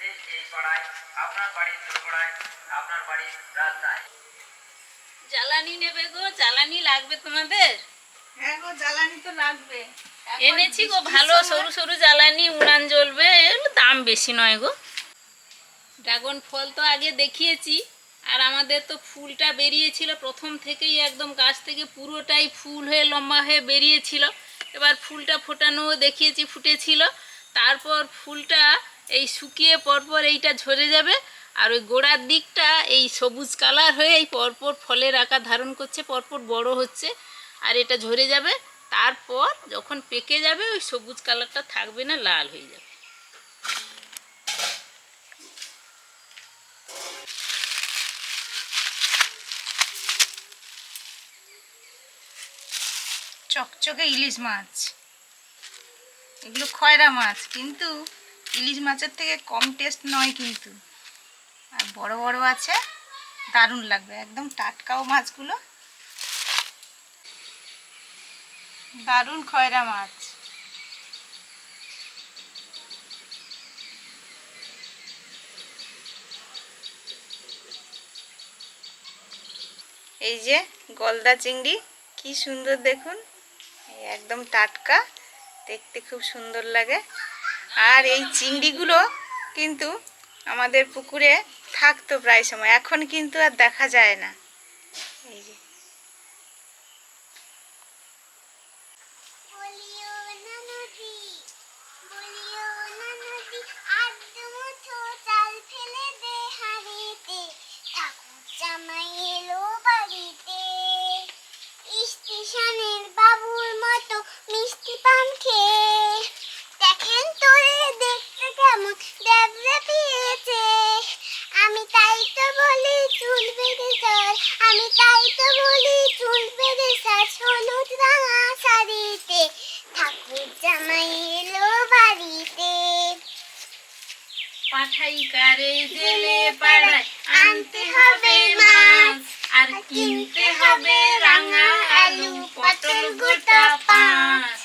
গেছে এই পাড়ায় আপনার বাড়ির দোরগোড়ায় আপনার বাড়ির রাস্তায় জ্বালানি নেবে গো জ্বালানি লাগবে তোমাদের? হ্যাঁ গো জ্বালানি তো লাগবে। এনেছি গো ভালো সরু সরু জ্বালানি উনান জ্বলবে দাম বেশি নয় গো। ড্রাগন ফল তো আগে দেখিয়েছি আর আমাদের তো ফুলটা বেরিয়েছিল প্রথম থেকেই একদম গাছ থেকে পুরোটাই ফুল হয়ে লম্বা হয়ে বেরিয়েছিল। এবার ফুলটা ফোটানোও দেখিয়েছি ফুটেছিল। তারপর ফুলটা এই শুকিয়ে পরপর এইটা ঝরে যাবে, আর ওই গোড়ার দিকটা এই সবুজ কালার হয়ে এই পরপর ফলের আকার ধারণ করছে, পরপর বড় হচ্ছে, আর এটা ঝরে যাবে, তারপর যখন পেকে যাবে ওই সবুজ কালারটা থাকবে না, লাল হয়ে যাবে। চকচকে ইলিশ মাছ। এগুলো খয়রা মাছ, কিন্তু ইলিশ মাছের থেকে কম টেস্ট নয় কিন্তু। আর বড় বড় আছে, দারুণ লাগবে। একদম টাটকাও মাছগুলো। দারুণ খয়রা মাছ। এই যে গলদা চিংড়ি, কি সুন্দর দেখুন। একদম টাটকা, দেখতে খুব সুন্দর লাগে। আর এই চিংড়িগুলো কিন্তু আমাদের পুকুরে থাকতো প্রায় সময়। এখন কিন্তু আর দেখা যায় না। এই যে। পাঠাই জেলে পাড়ায় আনতে হবে মাছ, আর কিনতে হবে রাঙা আলু, পটল গোটা পাঁচ।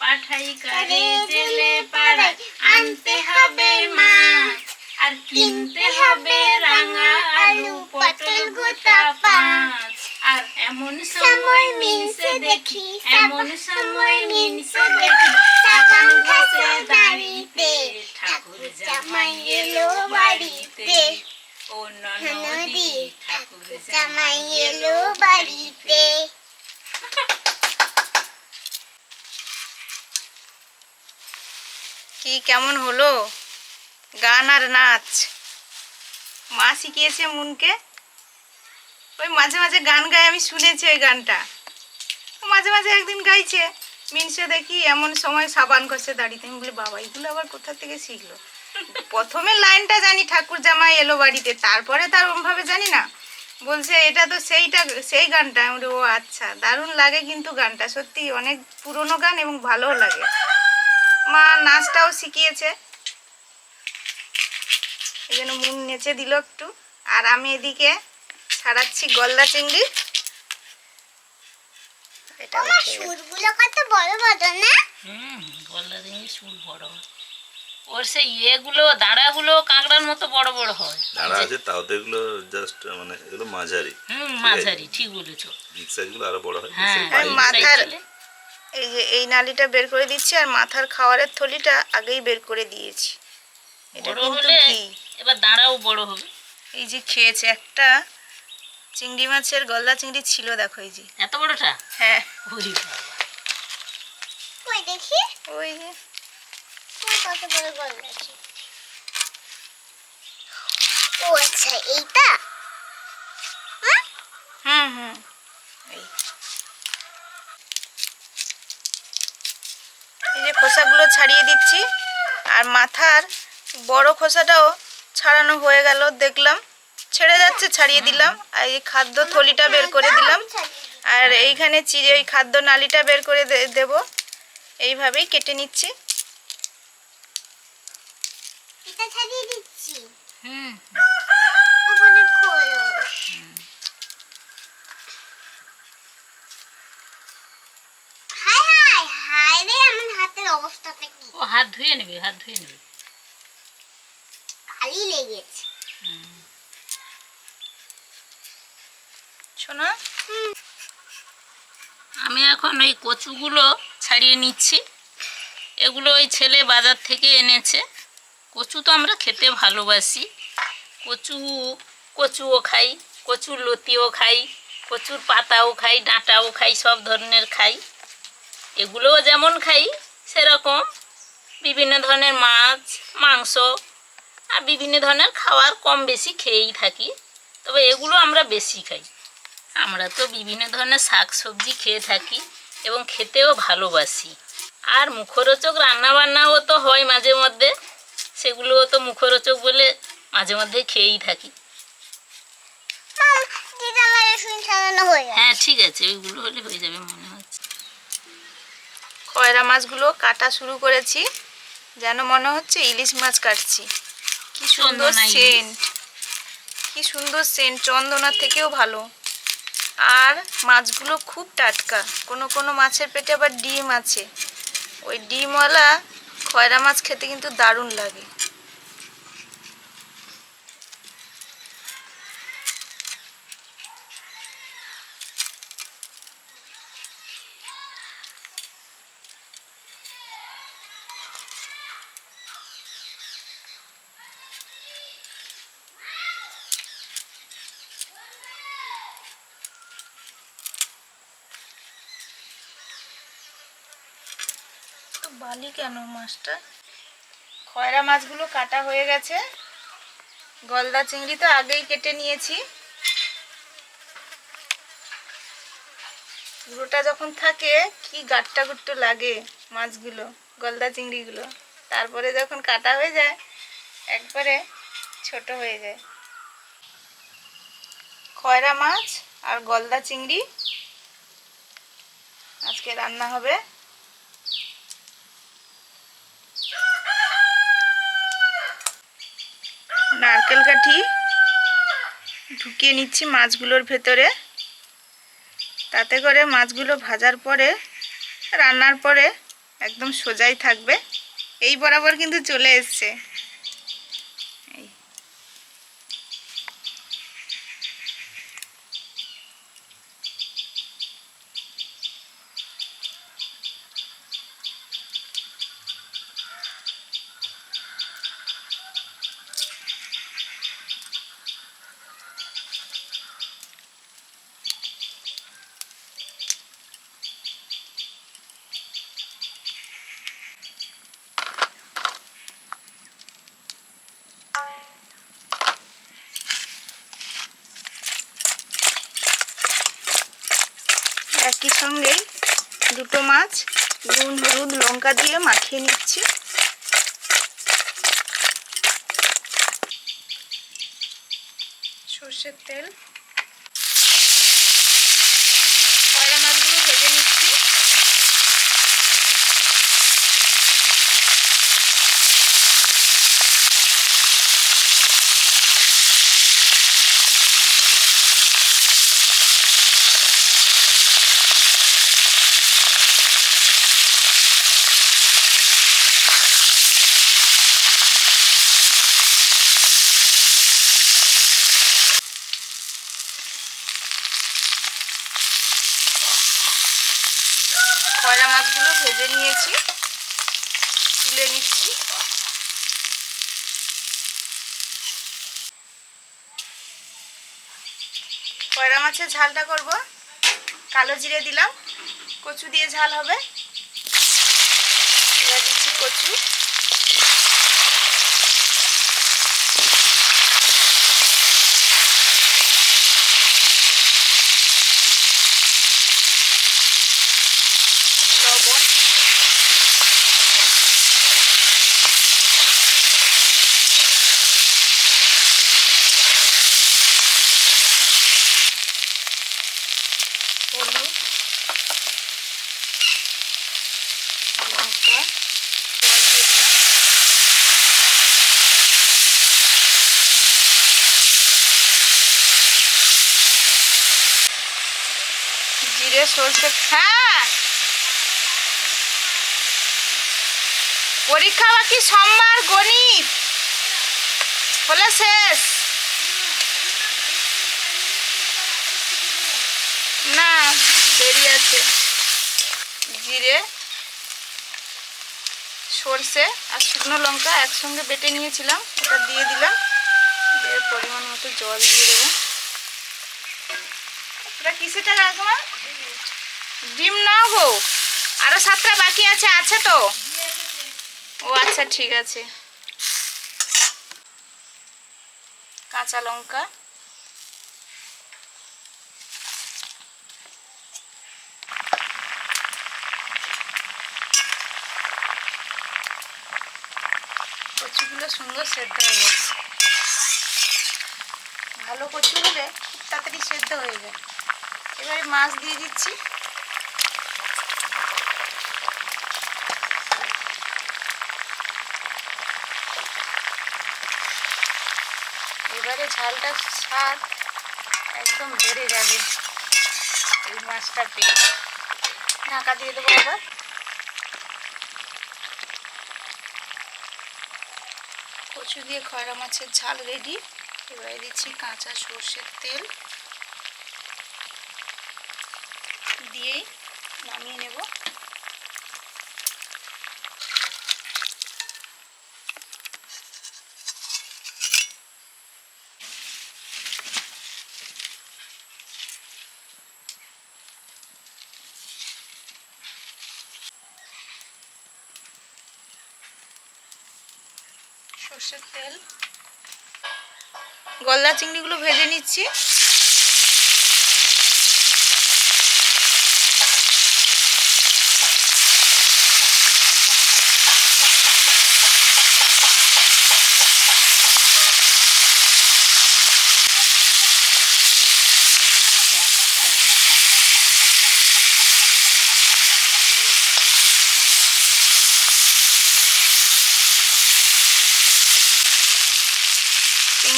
পাঠাই কারে জেলে পাড়ায় আনতে হবে মাছ, আর কিনতে হবে রাঙা আলু, পটল গোটা পাঁচ। আর এমন সময় মিনসে দেখি, এমন সময় মিনসে দেখি সাবান ঘাসে দাঁড়িতে ঠাকুর জামাই এলো বাড়িতে ও নদী ঠাকুর জামাই এলো বাড়িতে কি কেমন হলো? গান আর নাচ। মা শিখিয়েছে মুনকে? ওই মাঝে মাঝে গান গায়, আমি শুনেছি ওই গানটা। মাঝে মাঝে একদিন গাইছে। মিনসে দেখি এমন সময় সাবান ঘষে দাঁড়িয়ে। আমি বলি, বাবা, এগুলো আবার কোথা থেকে শিখলো? প্রথমে লাইনটা জানি ঠাকুর জামাই এলো বাড়িতে, তারপরে তার ওরমভাবে জানি না। বলছে, এটা তো সেইটা, সেই গানটা। আমি ও আচ্ছা দারুণ লাগে কিন্তু গানটা। সত্যি অনেক পুরনো গান এবং ভালোও লাগে। মা নাচটাও শিখিয়েছে। এই জন্য মুন নেচে দিল একটু। আর আমি এদিকে ছাড়াচ্ছি গলদা চিংড়ি। এটা তোমার উঠে গেল। সুরগুলো কত বড় বড় না? হুম গলদা চিংড়ি সুর বড়। ওর সেই ইয়েগুলো দাঁড়াগুলো কাঁকড়ার মতো বড় বড় হয়। দাঁড়া আছে তাও তো এগুলো জাস্ট মানে এগুলো মাঝারি। হুম মাঝারি ঠিক বলেছ। বিগ সাইজগুলো আরও বড় হয় হ্যাঁ মাথার-। এই যে এই নালিটা বের করে দিচ্ছি আর মাথার খাওয়ারের থলিটা আগেই বের করে দিয়েছি। এটা কিন্তু ঘি। এবার দাঁড়াও বড় হবে। এই যে খেয়েছে একটা চিংড়ি মাছের গলদা চিংড়ি ছিল দেখো এই যে। এত বড়টা? হ্যাঁ। ওরে বাবা। দেখি? ওই যে। কত বড় গোল ও আচ্ছা এইটা? হ্যাঁ হুম হুম। এই। এই যে খোসাগুলো ছাড়িয়ে দিচ্ছি। আর মাথার বড় খোসাটাও ছাড়ানো হয়ে গেল দেখলাম। ছেড়ে যাচ্ছে ছাড়িয়ে দিলাম। আর এই খাদ্য থলিটা বের করে দিলাম। আর এইখানে চিড়ে ওই খাদ্য নালিটা বের করে দেব। এইভাবেই কেটে নিচ্ছি। হুম। ধুয়ে নেবে হাত ধুয়ে নেবে। কালি লেগেছে। শোনো আমি এখন ওই কচুগুলো ছাড়িয়ে নিচ্ছি। এগুলো ওই ছেলে বাজার থেকে এনেছে। কচু তো আমরা খেতে ভালোবাসি। কচু কচুও খাই কচুর লতিও খাই কচুর পাতাও খাই ডাঁটাও খাই সব ধরনের খাই। এগুলোও যেমন খাই সেরকম বিভিন্ন ধরনের মাছ, মাংস, আর বিভিন্ন ধরনের খাওয়ার কম বেশি খেয়েই থাকি। তবে এগুলো আমরা বেশি খাই। আমরা তো বিভিন্ন ধরনের শাক সবজি খেয়ে থাকি এবং খেতেও ভালোবাসি। আর মুখরোচক রান্নাবান্নাও তো হয় মাঝে মধ্যে। সেগুলোও তো মুখরোচক বলে মাঝে মধ্যে খেয়েই থাকি। হ্যাঁ ঠিক আছে, ওইগুলো হলে হয়ে যাবে মনে হচ্ছে। কয়রা মাছগুলো কাটা শুরু করেছি। যেন মনে হচ্ছে ইলিশ মাছ কাটছি। কি সুন্দর সেন্ট কি সুন্দর সেন্ট চন্দনার থেকেও ভালো। আর মাছগুলো খুব টাটকা। কোনো কোনো মাছের পেটে আবার ডিম আছে। ওই ডিমওয়ালা খয়রা মাছ খেতে কিন্তু দারুণ লাগে। বালি কেন মাছটা? খয়রা মাছগুলো কাটা হয়ে গেছে। গলদা চিংড়ি তো আগেই কেটে নিয়েছি। পুরোটা যখন থাকে, কি গাট্টা গুট্টু লাগে মাছগুলো, গলদা চিংড়িগুলো। তারপরে যখন কাটা হয়ে যায়, একবারে ছোট হয়ে যায়। খয়রা মাছ আর গলদা চিংড়ি। আজকে রান্না হবে নারকেল কাঠি ঢুকিয়ে নিচ্ছি মাছগুলোর ভেতরে। তাতে করে মাছগুলো ভাজার পরে, রান্নার পরে একদম সোজাই থাকবে। এই বরাবর কিন্তু চলে এসছে। একই সঙ্গে দুটো মাছ নুন হলুদ লঙ্কা দিয়ে মাখিয়ে নিচ্ছি। সর্ষের তেল কয়লা মাছগুলো ভেজে নিচ্ছি কয়লা মাছগুলো ভেজে নিয়েছি। তুলে নিচ্ছি। কয়লা মাছের ঝালটা করব। কালো জিরে দিলাম। কচু দিয়ে ঝাল হবে। দিচ্ছি কচু। সর্ষে হ্যাঁ। পরীক্ষা বাকি, সোমবার গণিত। হলে শেষ। না, দেরি আছে। জিরে, সর্ষে আর শুকনো লঙ্কা একসঙ্গে বেটে নিয়েছিলাম, ওটা দিয়ে দিলাম। দিয়ে পরিমাণ মতো জল দিয়ে দেবো। ওটা কিসে টাকা এখন? ডিম নাও গো। আরও সাতটা বাকি আছে আছে তো? ও আচ্ছা ঠিক আছে। কাঁচা লঙ্কা। কচুগুলো সুন্দর সেদ্ধ হয়ে গেছে। ভালো কচু হলে খুব তাড়াতাড়ি সেদ্ধ হয়ে যায়। এবারে মাছ দিয়ে দিচ্ছি। এবারে ঝালটা স্বাদ একদম বেড়ে যাবে এই মাছটা পেয়ে ঢাকা দিয়ে দেবো আবার। কচু দিয়ে খয়রা মাছের ঝাল রেডি এবারে দিচ্ছি কাঁচা সর্ষের তেল। দিয়েই নামিয়ে নেব। সর্ষের তেল। গলদা চিংড়িগুলো ভেজে নিচ্ছি।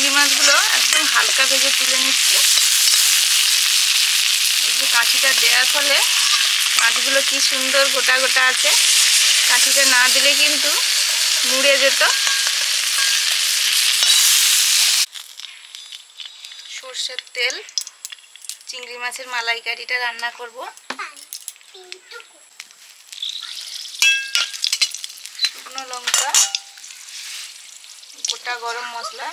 চিংড়ি মাছগুলো একদম হালকা ভেজে তুলে নিচ্ছি। এই যে কাঠিটা দেওয়ার ফলে মাছগুলো কি সুন্দর গোটা গোটা আছে। কাঠিটা না দিলে কিন্তু মুড়ে যেত। সর্ষের তেল, চিংড়ি মাছের মালাইকারিটা রান্না করব। শুকনো লঙ্কা, গোটা গরম মশলা।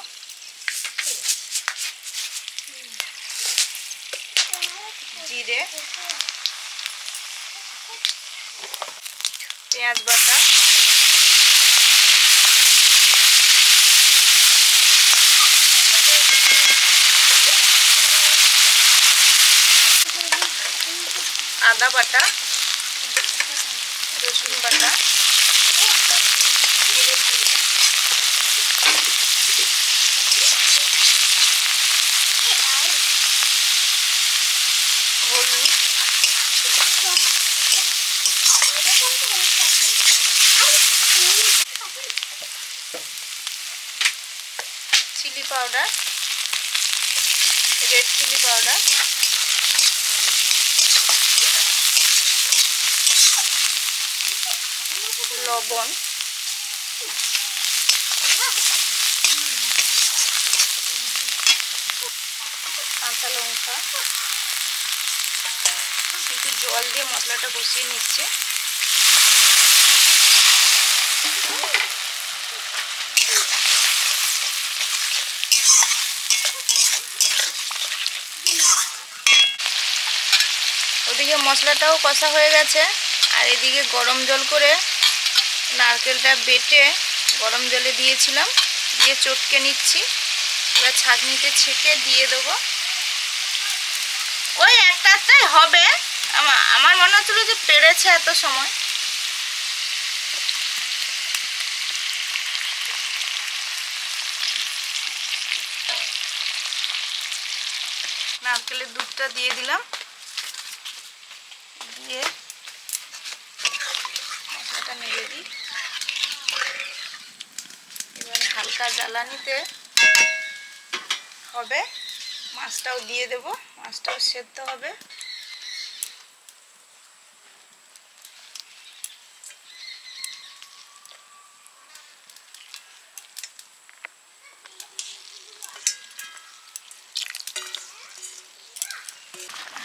জিরে পেঁয়াজ বাটা আদা বাটা রসুন বাটা হলুদ chilli powder red chilli powder লবণ কাঁচা লঙ্কা। একটু জল দিয়ে মশলাটা কষিয়ে নিচ্ছে। ওদিকে মশলাটাও কষা হয়ে গেছে, আর এদিকে গরম জল করে নারকেলটা বেটে গরম জলে দিয়েছিলাম, দিয়ে চটকে নিচ্ছি। এবার ছাঁকনিতে ছেঁকে দিয়ে দেবো। ওই একটা একটাই হবে। আমা- আমার মনে হচ্ছিল যে পেরেছে এত সময়। নারকেলের দুধটা দিয়ে দিলাম। দিয়ে মশলাটা নেড়ে দিই। এবার হালকা জ্বালানিতে হবে। মাছটাও দিয়ে দেব। মাছটাও সেদ্ধ হবে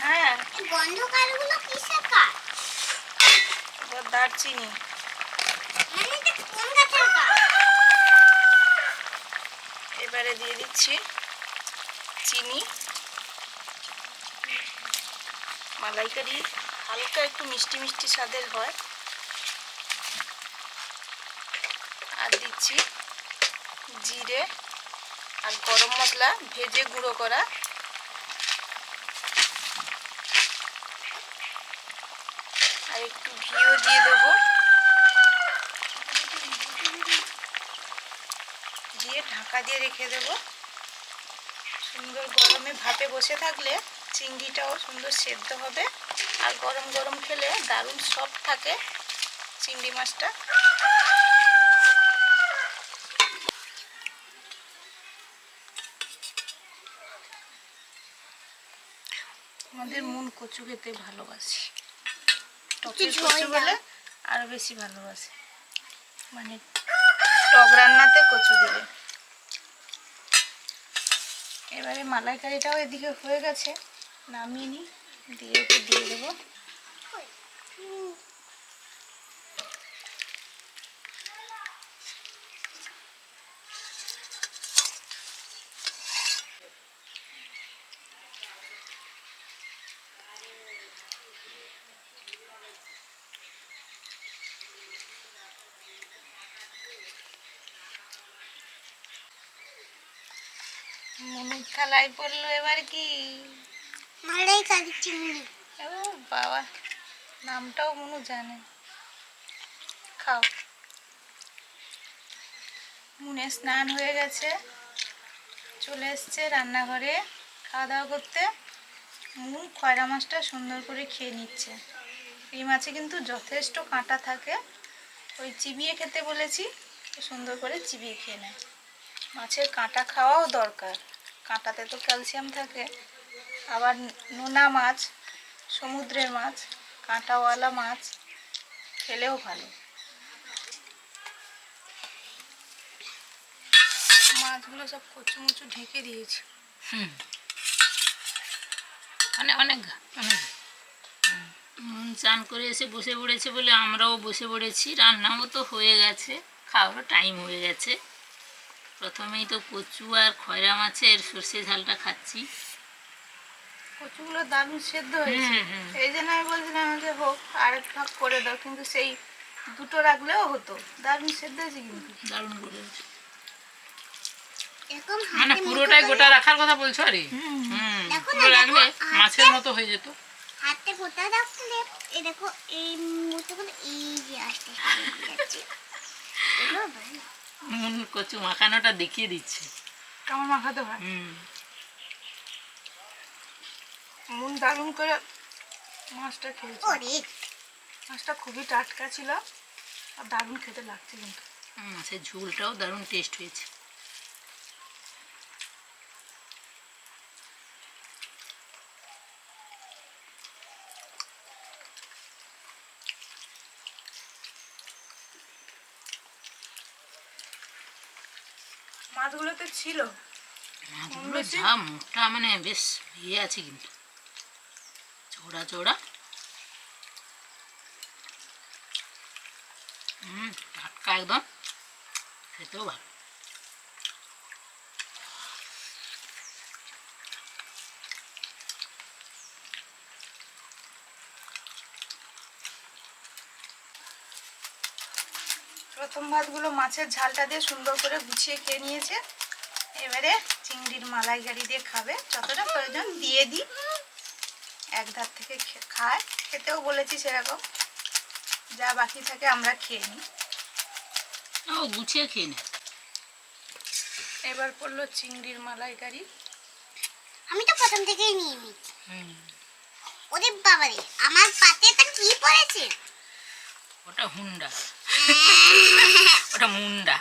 হ্যাঁ গন্ধ কাঠগুলো কিসের এবার দারচিনি। মানে এটা কোন গাছের কাঠ এবারে দিয়ে দিচ্ছি চিনি। মালাইকারি হালকা একটু মিষ্টি মিষ্টি স্বাদের হয়। আর দিচ্ছি জিরে আর গরম মশলা ভেজে গুঁড়ো করা একটু ঘিও দিয়ে দেবো। দিয়ে ঢাকা দিয়ে রেখে দেব। সুন্দর গরমে ভাপে বসে থাকলে চিংড়িটাও সুন্দর সেদ্ধ হবে। আর গরম গরম খেলে দারুণ সফট থাকে চিংড়ি মাছটা। আমাদের মন কচু খেতে ভালোবাসি। টকের কচু বলে আরও বেশি ভালোবাসে। মানে টক রান্নাতে কচু দিলে এবারে মালাইকারিটাও এদিকে হয়ে গেছে নামিয়ে নিই দিয়ে দিয়ে দেবো। থালায় পড়ল এবার কি? মালাই কাঠি চিংড়ি ও বাবা নামটাও মনু জানে। খাও। মুনে স্নান হয়ে গেছে। চলে এসছে রান্নাঘরে খাওয়া দাওয়া করতে। মুন খয়রা মাছটা সুন্দর করে খেয়ে নিচ্ছে। এই মাছে কিন্তু যথেষ্ট কাঁটা থাকে। ওই চিবিয়ে খেতে বলেছি সুন্দর করে চিবিয়ে খেয়ে নেয়। মাছের কাঁটা খাওয়াও দরকার। কাঁটাতে তো ক্যালসিয়াম থাকে। আবার নোনা মাছ, সমুদ্রের মাছ, কাঁটাওয়ালা মাছ খেলেও ভালো। মাছগুলো সব কচু মুচু ঢেকে দিয়েছি। হুম। অনেক অনেক চান করে এসে বসে পড়েছে বলে আমরাও বসে পড়েছি। রান্নাও তো হয়ে গেছে। খাওয়ারও টাইম হয়ে গেছে। প্রথমেই তো কচু আর খয়রা মাছের সর্ষে ঝালটা খাচ্ছি। কচুগুলো দারুণ সেদ্ধ হয়েছে। হুম, হুম। এই জন্য আমি বলছিলাম যে হোক আরেক ভাগ করে দাও কিন্তু সেই দুটো রাখলেও হতো। দারুণ সেদ্ধ হয়েছে কিন্তু। দারুণ করে। মানে পুরোটাই গোটা রাখার কথা বলছো আরে? পুরো রাখলে মাছের মতো হয়ে যেত। হাতে গোটা রাখলে এই দেখো এই মতো করে এই যে আস্তে যাচ্ছে। এগুলো ভালো। নুন কচু মাখানোটা দেখিয়ে দিচ্ছে। কেমন মাখাতে হয়? হুম। দারুণ করে মাছটা খেয়েছে। মাছটা খুবই টাটকা ছিল আর দারুণ খেতে লাগছে কিন্তু। মাছের ঝোলটাও দারুণ টেস্ট হয়েছে। মাছগুলোতে ছিল। মাছগুলো যা মোটা মানে বেশ ইয়ে আছে কিন্তু। চৌড়া চৌড়া হুম টাটকা একদম। খেতেও ভালো। প্রথম ভাতগুলো মাছের ঝালটা দিয়ে সুন্দর করে গুছিয়ে খেয়ে নিয়েছে। এবারে চিংড়ির মালাইকারি দিয়ে খাবে। যতটা প্রয়োজন দিয়ে দিই। এক ধার থেকে খায়। খেতেও বলেছি সেরকম। যা বাকি থাকে আমরা খেয়ে নিই। ও গুছিয়ে খেয়ে নে। এবার পড়ল চিংড়ির মালাইকারি। আমি তো প্রথম থেকেই নিয়ে হুম। ওরে বাবারে আমার পাতে তা কি পড়েছে? ওটা হুন্ডা। ওটা মুন্ডা।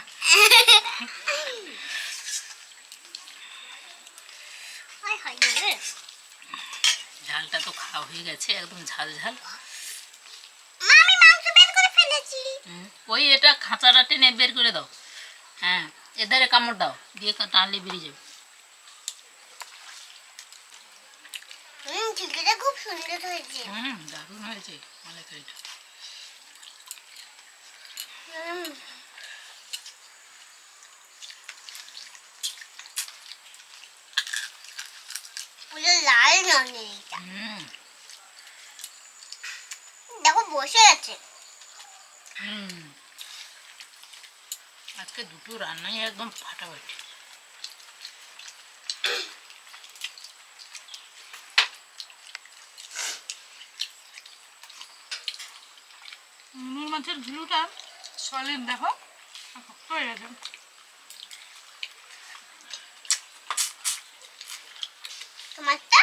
ঝালটা তো খাওয়া হয়ে গেছে একদম ঝাল ঝাল। ওই এটা খাঁচাটা টেনে বের করে দাও। হ্যাঁ এধারে কামড় দাও দিয়ে টানলে বেরিয়ে যাবে। হুম ঝিলকেটা খুব সুন্দর হয়েছে হুম দারুণ হয়েছে মালাইকারিটা হুম পুরো লাল রঙের এটা হুম দেখো বসে আছে হুম আজকে দুটো রান্নাই একদম ফাটাফাটি নুন মাছের ঝুলুটা সলিড দেখো। শক্ত হয়ে গেছে। তোমারটা?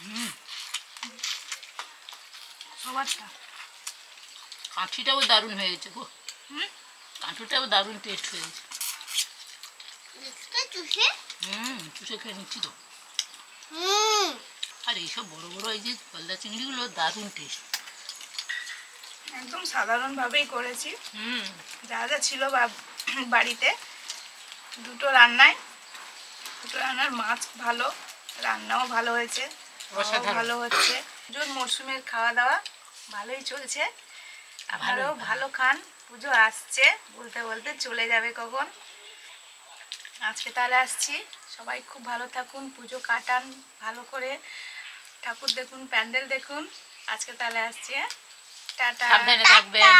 হুম। সবারটা। কাঠিটাও দারুণ হয়েছে গো। হুম? কাঠুটাও দারুণ টেস্ট হয়েছে হুম চুষে খেয়ে নিচ্ছি তো। হুম। আর এইসব বড় বড় এই যে গলদা চিংড়িগুলো দারুণ টেস্ট একদম সাধারণভাবেই করেছি। যা যা ছিল বাড়িতে দুটো রান্নায় দুটো রান্নার মাছ ভালো রান্নাও ভালো হয়েছে ভালো হচ্ছে। পুজোর মরশুমের খাওয়া দাওয়া ভালোই চলছে। ভালো। ভালো খান পুজো আসছে বলতে বলতে চলে যাবে কখন। আজকে তাহলে আসছি। সবাই খুব ভালো থাকুন পুজো কাটান ভালো করে। ঠাকুর দেখুন প্যান্ডেল দেখুন। আজকে তাহলে আসছি হ্যাঁ? টাটা। সাবধানে থাকবেন।